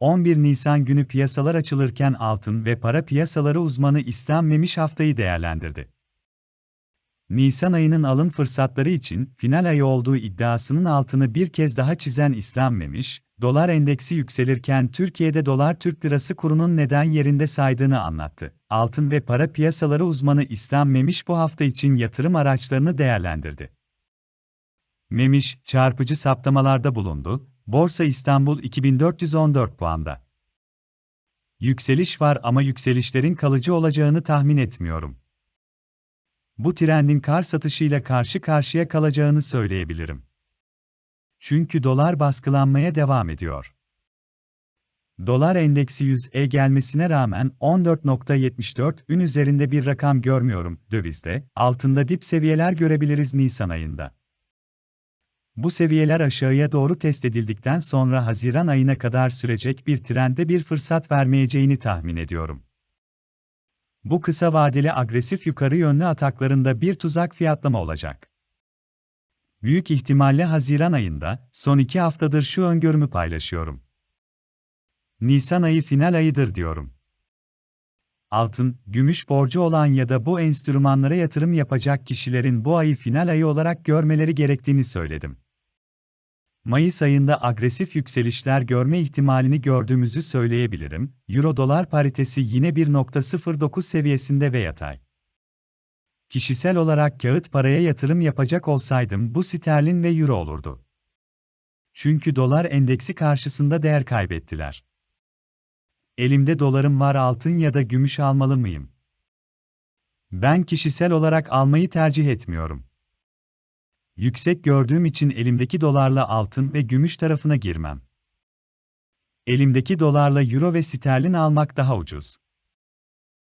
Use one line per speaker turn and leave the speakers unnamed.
11 Nisan günü piyasalar açılırken altın ve para piyasaları uzmanı İslam Memiş haftayı değerlendirdi. Nisan ayının alım fırsatları için final ayı olduğu iddiasının altını bir kez daha çizen İslam Memiş, dolar endeksi yükselirken Türkiye'de dolar Türk lirası kurunun neden yerinde saydığını anlattı. Altın ve para piyasaları uzmanı İslam Memiş bu hafta için yatırım araçlarını değerlendirdi. Memiş, çarpıcı saptamalarda bulundu, Borsa İstanbul 2414 puanda. Yükseliş var ama yükselişlerin kalıcı olacağını tahmin etmiyorum. Bu trendin kar satışıyla karşı karşıya kalacağını söyleyebilirim. Çünkü dolar baskılanmaya devam ediyor. Dolar endeksi 100'e gelmesine rağmen 14.74 ün üzerinde bir rakam görmüyorum dövizde, altında dip seviyeler görebiliriz Nisan ayında. Bu seviyeler aşağıya doğru test edildikten sonra Haziran ayına kadar sürecek bir trende bir fırsat vermeyeceğini tahmin ediyorum. Bu kısa vadeli agresif yukarı yönlü ataklarında bir tuzak fiyatlama olacak. Büyük ihtimalle Haziran ayında, son iki haftadır şu öngörümü paylaşıyorum. Nisan ayı final ayıdır diyorum. Altın, gümüş borcu olan ya da bu enstrümanlara yatırım yapacak kişilerin bu ayı final ayı olarak görmeleri gerektiğini söyledim. Mayıs ayında agresif yükselişler görme ihtimalini gördüğümüzü söyleyebilirim. Euro-dolar paritesi yine 1.09 seviyesinde ve yatay. Kişisel olarak kağıt paraya yatırım yapacak olsaydım bu sterlin ve euro olurdu. Çünkü dolar endeksi karşısında değer kaybettiler. Elimde dolarım var altın ya da gümüş almalı mıyım? Ben kişisel olarak almayı tercih etmiyorum. Yüksek gördüğüm için elimdeki dolarla altın ve gümüş tarafına girmem. Elimdeki dolarla euro ve sterlin almak daha ucuz.